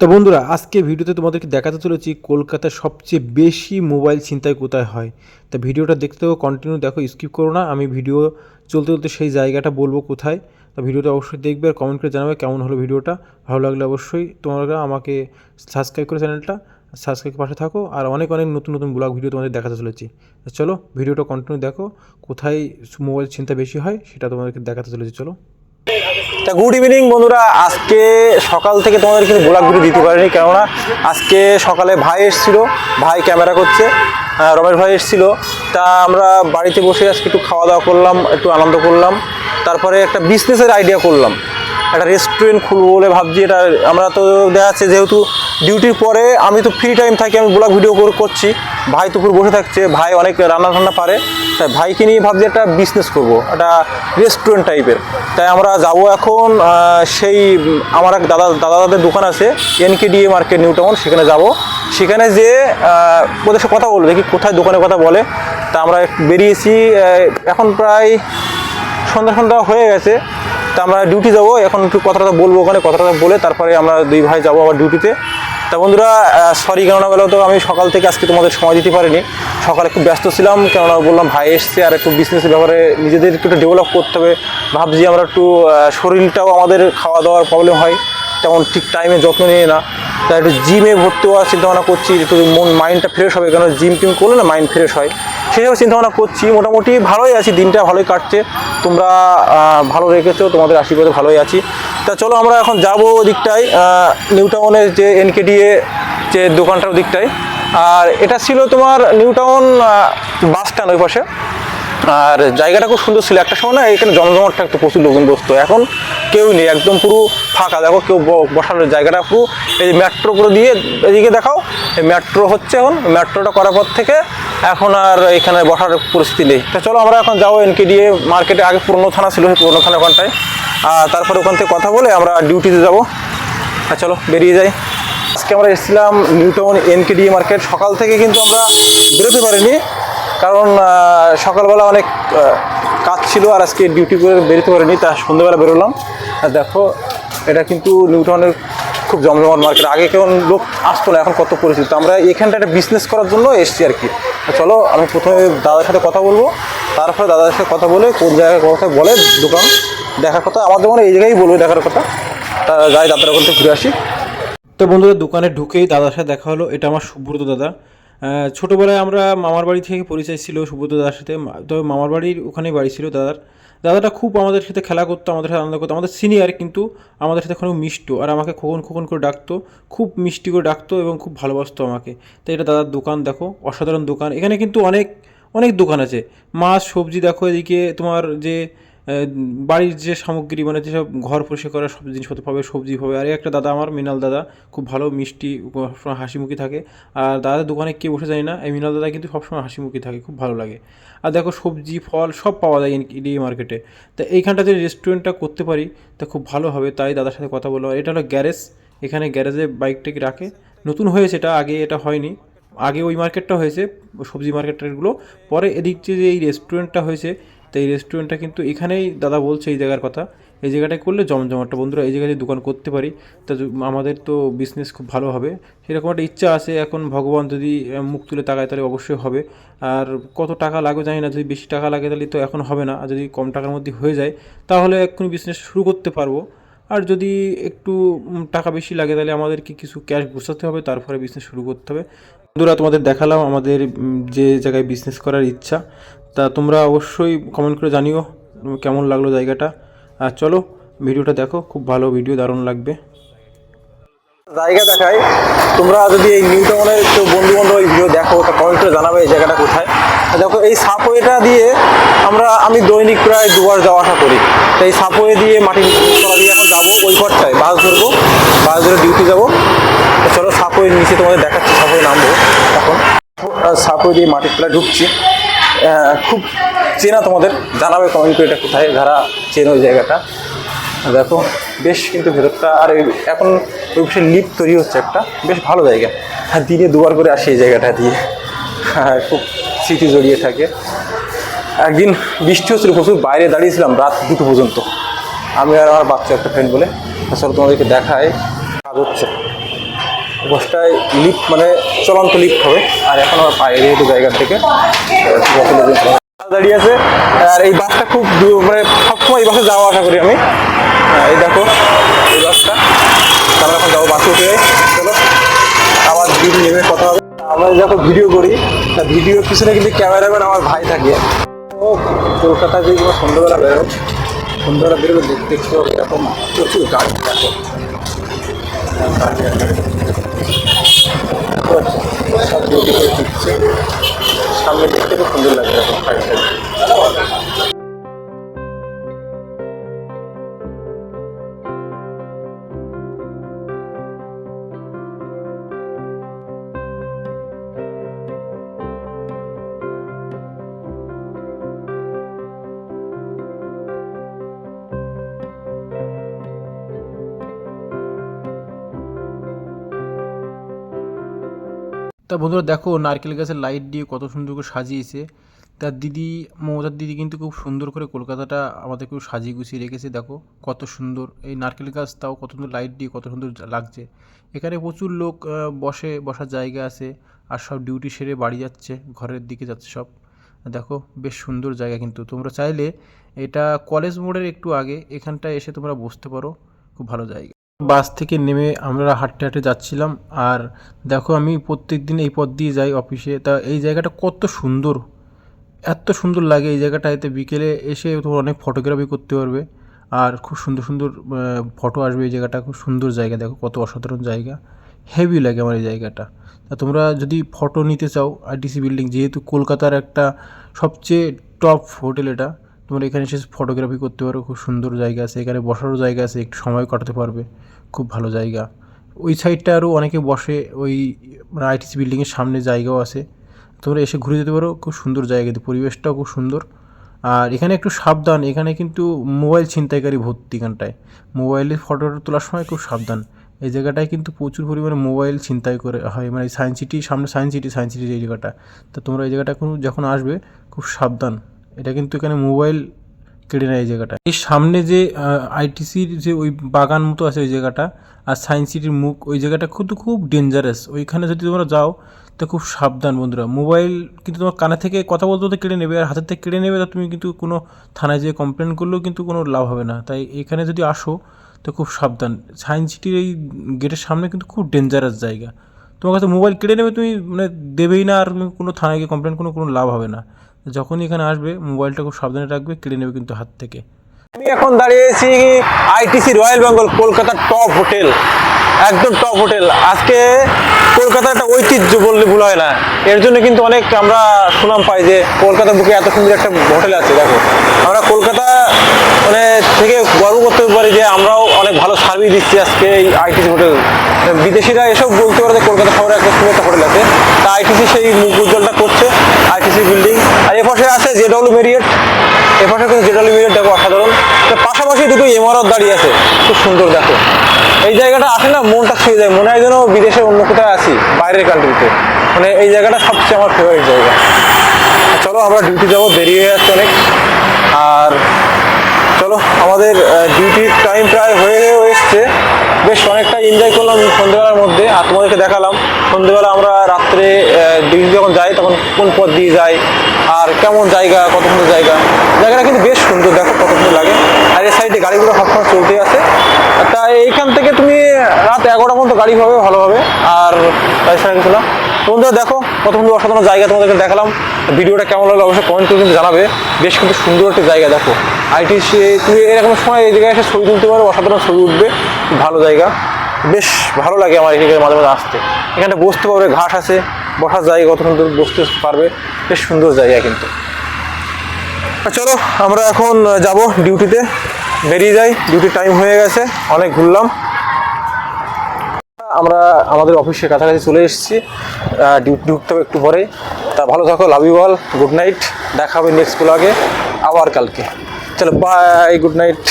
তো বন্ধুরা, আজকে ভিডিওতে তোমাদেরকে দেখাতে চলেছি কলকাতার সবচেয়ে বেশি মোবাইল ছিনতাই কোথায় হয়। তা ভিডিওটা দেখতে হবে কন্টিনিউ দেখো স্কিপ করো না। আমি ভিডিও চলতে চলতে সেই জায়গাটা বলব কোথায়। তা ভিডিওটা অবশ্যই দেখবে আর কমেন্ট করে জানাবে কেমন হলো ভিডিওটা। ভালো লাগলে অবশ্যই তোমরা আমাকে সাবস্ক্রাইব করে চ্যানেলটা সাবস্ক্রাইব পাশে থাকো। আর অনেক অনেক নতুন নতুন ব্লগ ভিডিও তোমাদের দেখাতে চলেছি। চলো, ভিডিওটা কন্টিনিউ দেখো, কোথায় মোবাইল চিন্তা বেশি হয় সেটা তোমাদেরকে দেখাতে চলেছি। চলো। তা গুড ইভিনিং বন্ধুরা। আজকে সকাল থেকে তোমাদের কিন্তু গোলাপ ভিডিও দিতে পারিনি, কেননা আজকে সকালে ভাই এসেছিল, ভাই ক্যামেরা করছে রমেশ ভাই এসেছিল। তা আমরা বাড়িতে বসে আজকে একটু খাওয়া দাওয়া করলাম, একটু আনন্দ করলাম, তারপরে একটা বিজনেসের আইডিয়া করলাম। একটা রেস্টুরেন্ট খুলবো বলে ভাবছি। এটা আমরা তো দেখা যাচ্ছে যেহেতু ডিউটির পরে আমি তো ফ্রি টাইম থাকি, আমি ব্লগ ভিডিও করে- করছি। ভাই তো বসে থাকছে, ভাই অনেক রান্না টান্না পারে। তাই ভাইকে নিয়ে ভাবছি একটা বিজনেস করব, একটা রেস্টুরেন্ট টাইপের তাই আমরা যাব এখন সেই, আমার এক দাদা দাদা দাদের দোকান আছে এনকেডিএ মার্কেট নিউ টাউন সেখানে যাব। সেখানে যে ওদের সাথে কথা বলব, দেখি কোথায় দোকানের কথা বলে। তা আমরা বেরিয়েছি এখন প্রায় সন্ধ্যা সন্ধ্যা হয়ে গেছে। তা আমরা ডিউটি যাব, এখন একটু কথাটা বলব ওখানে, কথাটা বলে তারপরে আমরা দুই ভাই যাব আবার ডিউটিতে তা। বন্ধুরা সরি কেননা বলো তো আমি সকাল থেকে আজকে তোমাদের সময় দিতে পারিনি। সকালে খুব ব্যস্ত ছিলাম, কেননা বললাম ভাই এসছে আর একটু বিজনেসের ব্যাপারে নিজেদের একটু ডেভেলপ করতে হবে। ভাবছি আমরা একটু শরীরটাও আমাদের খাওয়া দাওয়ার প্রবলেম হয়, তেমন ঠিক টাইমে যত্ন নিয়ে না। তাই একটু জিমে ভর্তি হওয়ার চিন্তাভাবনা করছি, একটু মন মাইন্ডটা ফ্রেশ হবে কারণ জিম টিম করলে না মাইন্ড ফ্রেশ হয়। সেই চিন্তা ভাবনা করছি। মোটামুটি ভালোই আছি, দিনটা ভালোই কাটছে। তোমরা ভালো রেখেছো, তোমাদের আশীর্বাদে ভালোই আছি। তা চলো আমরা এখন যাব ওদিকটায় নিউ টাউনের যে এনকেডিএ যে দোকানটার ওদিকটায়। আর এটা ছিল তোমার নিউ টাউন বাস স্ট্যান্ড ওই পাশে। আর জায়গাটা খুব সুন্দর ছিল। একটা সময় না এখানে জমজমাট থাকতো প্রচুর লোকজন বসতো। এখন কেউ নেই, একদম পুরো ফাঁকা। দেখো কেউ বসার জায়গাটা পুরো এই মেট্রো করে দিয়ে এদিকে দেখাও। এই মেট্রো হচ্ছে এখন। মেট্রোটা করার পর থেকে এখন আর এখানে বসার পরিস্থিতি নেই। তা চলো আমরা এখন যাব এনকেডিএ মার্কেটে। আগে পুরনো থানা ছিল, সেই পুরনো থানা ওখানটায়। আর তারপরে ওখান থেকে কথা বলে আমরা ডিউটিতে যাব। আর চলো, বেরিয়ে যাই। আজকে আমরা এসেছিলাম নিউ টাউন এনকেডিএ মার্কেট। সকাল থেকে কিন্তু আমরা বেরোতে পারিনি। কারণ সকালবেলা অনেক কাজ ছিল আর আজকে ডিউটি করে বেরোতে পারিনি, তা সন্ধ্যেবেলা বেরোলাম। আর দেখো, এটা কিন্তু নিউ টাউনের খুব জমজমাট মার্কেট আগে কেমন লোক আসতো না, এখন কত পরিচিত। আমরা এখানটা একটা বিজনেস করার জন্য এসছি আর কি। চলো, আমি প্রথমে দাদার সাথে কথা বলব। তারপরে দাদার সাথে কথা বলে কোন জায়গায় কথা বলে দোকান দেখার কথা। আমার যেমন এই জায়গায় বলবে দেখার কথা। তা যাই, দাদার ওখান থেকে ঘুরে আসি। তো বন্ধুরা, দোকানে ঢুকেই দাদার সাথে দেখা হলো। এটা আমার সুব্রত দাদা। ছোটোবেলায় আমরা মামার বাড়ি থেকে পরিচয় ছিল, সুব্রত দাদার সাথে। তবে মামার বাড়ির ওখানেই বাড়ি ছিল দাদার। দাদাটা খুব আমাদের সাথে খেলা করতো, আমাদের সাথে আনন্দ করতো। আমাদের সিনিয়র কিন্তু আমাদের সাথে খুব মিষ্ট আর আমাকে খোকন খোকন করে ডাকতো, খুব মিষ্টি করে ডাকতো এবং খুব ভালোবাসতো আমাকে। তাই এটা দাদার দোকান, দেখো, অসাধারণ দোকান। এখানে কিন্তু অনেক অনেক দোকান আছে। মাছ, সবজি, দেখো, এদিকে তোমার যে বাড়ির যে সামগ্রী মানে যেসব ঘর পরিষ্কার করার সব জিনিসপত্র পাবে, সবজি পাবে আর একটা দাদা আমার, মৃণাল দাদা, খুব ভালো, মিষ্টি সবসময় হাসি মুখী থাকে। আর দাদার দোকানে কে বসে জানি না, এই মৃণাল দাদা কিন্তু সবসময় হাসি মুখী থাকে, খুব ভালো লাগে। আর দেখো সবজি, ফল, সব পাওয়া যায় ইডি মার্কেটে। তা এইখানটা যদি রেস্টুরেন্টটা করতে পারি, তা খুব ভালো হবে, তাই দাদার সাথে কথা বললাম। এটা হলো গ্যারেজ। এখানে গ্যারেজে বাইকটাকে রাখে? নতুন হয়েছে, এটা আগে এটা হয়নি। আগে ওই মার্কেটটা হয়েছে, সবজি মার্কেটগুলো। পরে এদিক যে এই রেস্টুরেন্টটা হয়েছে তো এই রেস্টুরেন্টটা কিন্তু এখানেই দাদা বলছে এই জায়গার কথা। এই জায়গাটায় করলে জমজমাটটা। বন্ধুরা, এই জায়গায় দোকান করতে পারি, তা আমাদের তো বিজনেস খুব ভালো হবে। সেরকম একটা ইচ্ছা আছে, এখন ভগবান যদি মুখ তুলে তাকায় তাহলে অবশ্যই হবে। আর কত টাকা লাগবে জানি না, যদি বেশি টাকা লাগে তাহলে তো এখন হবে না। আর যদি কম টাকার মধ্যে হয়ে যায়, তাহলে এক্ষুনি বিজনেস শুরু করতে পারব। আর যদি একটু টাকা বেশি লাগে তাহলে আমাদেরকে কিছু ক্যাশ গুছাতে হবে, তারপরে বিজনেস শুরু করতে হবে। বন্ধুরা, তোমাদের দেখালাম আমাদের যে জায়গায় বিজনেস করার ইচ্ছা। তা তোমরা অবশ্যই কমেন্ট করে জানিও কেমন লাগল জায়গাটা। আর চলো, ভিডিওটা দেখো, খুব ভালো ভিডিও দারুণ লাগবে। জায়গা দেখায় তোমরা যদি এই নিউ টাউনের কেউ বন্ধু বান্ধব এই ভিডিও দেখো, তা কমেন্ট করে জানাবে এই জায়গাটা কোথায়। দেখো, এই সাপওয়েটা দিয়ে আমরা, আমি দৈনিক প্রায় দুবার যাওয়া আসা করি। তো এই সাপওয়ে দিয়ে মাটির তলা দিয়ে এখন যাব ওই ঘরটায় বাস ধরবো, বাস ধরে ডিউটি যাব। চলো সাপওয়ে নিচে তোমাদের দেখাচ্ছি সাপওয়ে নামবো এখন। সাপওয়ে দিয়ে মাটির তলায় ঢুকছি। খুব চেনা তোমাদের, জানাবে কমেন্ট করে এটা কোথায় যারা চেনো জায়গাটা। দেখো, বেশ কিন্তু ভেতরটা, আর এখন ওই লিফট তৈরি হচ্ছে একটা, বেশ ভালো জায়গা। হ্যাঁ দিনে দুবার করে আসি এই জায়গাটা দিয়ে। হ্যাঁ খুব স্মৃতি জড়িয়ে থাকে। একদিন বৃষ্টি হচ্ছিল, প্রচুর বাইরে দাঁড়িয়েছিলাম রাত দুটো পর্যন্ত। আমি আর আমার বাচ্চা একটা ফ্রেন্ড বলে আসলে তোমাদেরকে দেখায়। কাজ হচ্ছে। বসটায় লিফট মানে চলন্ত লিফট হবে। আর এখন আমার পায়ে যেহেতু জায়গা থেকে দাঁড়িয়ে আছে। আর এই বাসটা খুব মানে সবসময় এই বাসে যাওয়া আশা করি আমি। এই দেখো এই বাসটা। আমরা এখন যাব বাসে উঠে। চলো আবার দিদি নেমে কথা হবে। আমরা যখন ভিডিও করি। তা ভিডিওর পিছনে কিন্তু ক্যামেরাম্যান আমার ভাই থাকে। ও কলকাতা যে সন্ধ্যাবেলা বেরো সন্ধ্যাবেলা বেরোবে দেখতে এরকম প্রচুর গাড়ি দেখো, সব ডিউটি করে ফিরছে। সামনে দেখতে খুব সুন্দর লাগে এরকম তা বন্ধুরা দেখো, নারকেল গাছের লাইট দিয়ে কত সুন্দর করে সাজিয়েছে। তার দিদি, মমতার দিদি কিন্তু খুব সুন্দর করে কলকাতাটা আমাদের খুব সাজিয়ে গুছিয়ে রেখেছে, দেখো কত সুন্দর। এই নারকেল গাছ তাও কত সুন্দর লাইট দিয়ে কত সুন্দর লাগছে। এখানে প্রচুর লোক বসে, বসার জায়গা আছে আর সব ডিউটি সেরে বাড়ি যাচ্ছে, ঘরের দিকে যাচ্ছে সব। দেখো বেশ সুন্দর জায়গা কিন্তু। তোমরা চাইলে এটা কলেজ মোড়ের একটু আগে এখানটায় এসে তোমরা বসতে পারো, খুব ভালো জায়গা। বাস থেকে নেমে আমরা হাঁটতে হাঁটতে যাচ্ছিলাম। আর দেখো আমি প্রত্যেক দিন এই পথ দিয়ে যাই অফিসে। তা এই জায়গাটা কত সুন্দর। এত সুন্দর লাগে এই জায়গাটা। এতে বিকেলে এসে তোমার অনেক ফটোগ্রাফি করতে পারবে। আর খুব সুন্দর সুন্দর ফটো আসবে এই জায়গাটা। খুব সুন্দর জায়গা। দেখো কত অসাধারণ জায়গা। হেভি লাগে আমার এই জায়গাটা। তা তোমরা যদি ফটো নিতে চাও আইটিসি বিল্ডিং, যেহেতু কলকাতার একটা সবচেয়ে টপ হোটেল এটা তোমরা এখানে এসে ফটোগ্রাফি করতে পারো, খুব সুন্দর জায়গা আছে। এখানে বসারও জায়গা আছে, একটু সময় কাটাতে পারবে, খুব ভালো জায়গা। ওই সাইডটা আরও অনেকে বসে, ওই মানে আইটিসি বিল্ডিংয়ের সামনে জায়গাও আছে। তোমরা এসে ঘুরে যেতে পারো, খুব সুন্দর জায়গা পরিবেশটাও খুব সুন্দর। আর এখানে একটু সাবধান, এখানে কিন্তু মোবাইল ছিনতাইকারী ভর্তি এখানটায়। মোবাইলে ফটো তোলার সময় খুব সাবধান। এই জায়গাটায় কিন্তু প্রচুর পরিমাণে মোবাইল ছিনতাই করে হয় মানে সায়েন্স সিটি সামনে সায়েন্স সিটি সায়েন্স সিটির এই জায়গাটা। তো তোমরা এই জায়গাটা কোনো যখন আসবে, খুব সাবধান। এটা কিন্তু এখানে মোবাইল কেড়ে নেয় এই জায়গাটা। এই সামনে যে আইটিসির যে ওই বাগান মতো আছে ওই জায়গাটা আর সায়েন্স সিটির মুখ, ওই জায়গাটা কিন্তু খুব ডেঞ্জারাস ওইখানে যদি তোমরা যাও, তো খুব সাবধান বন্ধুরা। মোবাইল কিন্তু তোমার কানে থেকে কথা বলতে বলতে কেড়ে নেবে, আর হাতের থেকে কেড়ে নেবে, তা তুমি কিন্তু কোনো থানায় যেয়ে কমপ্লেন করলেও কিন্তু কোনো লাভ হবে না। তাই এখানে যদি আসো, তো খুব সাবধান। সায়েন্স সিটির এই গেটের সামনে কিন্তু খুব ডেঞ্জারাস জায়গা। তোমার কাছে মোবাইল কেড়ে নেবে, তুমি মানে দেবেই না, আর তুমি কোনো থানায় গিয়ে কমপ্লেন কোনো কোনো লাভ হবে না। যখনই এখানে আসবে মোবাইলটা খুব সাবধানে রাখবে, কেড়ে নেবে কিন্তু হাত থেকে। আমি এখন দাঁড়িয়েছি আইটিসি রয়্যাল বেঙ্গল কলকাতার টপ হোটেল একদম টপ হোটেল আজকে কলকাতার একটা ঐতিহ্য বললে ভুল হয় না। এর জন্য কিন্তু অনেক আমরা সুনাম পাই যে কলকাতার বুকে এত সুন্দর একটা হোটেল আছে, দেখো। আমরা কলকাতা মানে থেকে গর্ব করতে পারি যে আমরাও অনেক ভালো সার্ভিস দিচ্ছি আজকে এই আইটিসি হোটেল বিদেশিরা এসব বলতে পারে যে কলকাতা শহরে একটা সুন্দর একটা হোটেল আছে। তা আইটিসি সেই মুখ উজ্জ্বলটা করছে আইটিসি বিল্ডিং আর এপাশে আছে জেডব্লিউ মেরিয়েট এপাশে কিন্তু জেডব্লিউ মেরিয়েট দেখো অসাধারণ। পাশাপাশি দুটো ইমারত দাঁড়িয়ে আছে, খুব সুন্দর দেখো। এই জায়গাটা আসে না, মনটা ছুঁয়ে যায়, মনে হয় যেন বিদেশে অন্য কোথায় আছি, বাইরের কান্ট্রিতে মানে এই জায়গাটা সবচেয়ে আমার ফেভারিট জায়গা। চলো আমরা ডিউটি যাব বেরিয়ে যাচ্ছে অনেক। আর চলো, আমাদের ডিউটির টাইম প্রায় হয়েও এসছে। বেশ অনেকটা এনজয় করলাম সন্ধ্যেবেলার মধ্যে। আর তোমাদেরকে দেখালাম সন্ধ্যেবেলা আমরা রাত্রে ডিউটি যখন যাই, তখন কোন পথ দিয়ে যাই, আর কেমন জায়গা, কত সুন্দর জায়গা। জায়গাটা কিন্তু বেশ সুন্দর, দেখো কত সুন্দর লাগে। আর এই সাইডে গাড়িগুলো সবসময় চলতে আছে। তা এইখান থেকে তুমি রাত এগারোটা পর্যন্ত গাড়ি হবে ভালোভাবে আর তাই কিছু না। বন্ধুরা, দেখো কত সুন্দর অসাধারণ জায়গা তোমাদেরকে দেখালাম। ভিডিওটা কেমন লাগল অবশ্যই কমেন্ট করে কিন্তু জানাবে। বেশ কিন্তু সুন্দর একটা জায়গা, দেখো। আইটি তুমি এরকম সময় এই জায়গায় এসে ছবি তুলতে পারো, অসাধারণ ছবি উঠবে, ভালো জায়গা। বেশ ভালো লাগে আমার এখানে মাঝে মাঝে আসতে। এখানে বসতে পারবে, ঘাস আছে, বসার জায়গা কত সুন্দর বসতে পারবে, বেশ সুন্দর জায়গা কিন্তু। চলো, আমরা এখন যাব ডিউটিতে। বেরিয়ে যাই, ডিউটির টাইম হয়ে গেছে, অনেক ঘুরলাম। আমরা আমাদের অফিসের কাছাকাছি চলে এসেছি। ডিউটি ঢুকতে হবে একটু পরেই। তা ভালো থাকো love you all good night দেখা হবে নেক্সট ব্লগে আবার কালকে। চলো বাই গুড নাইট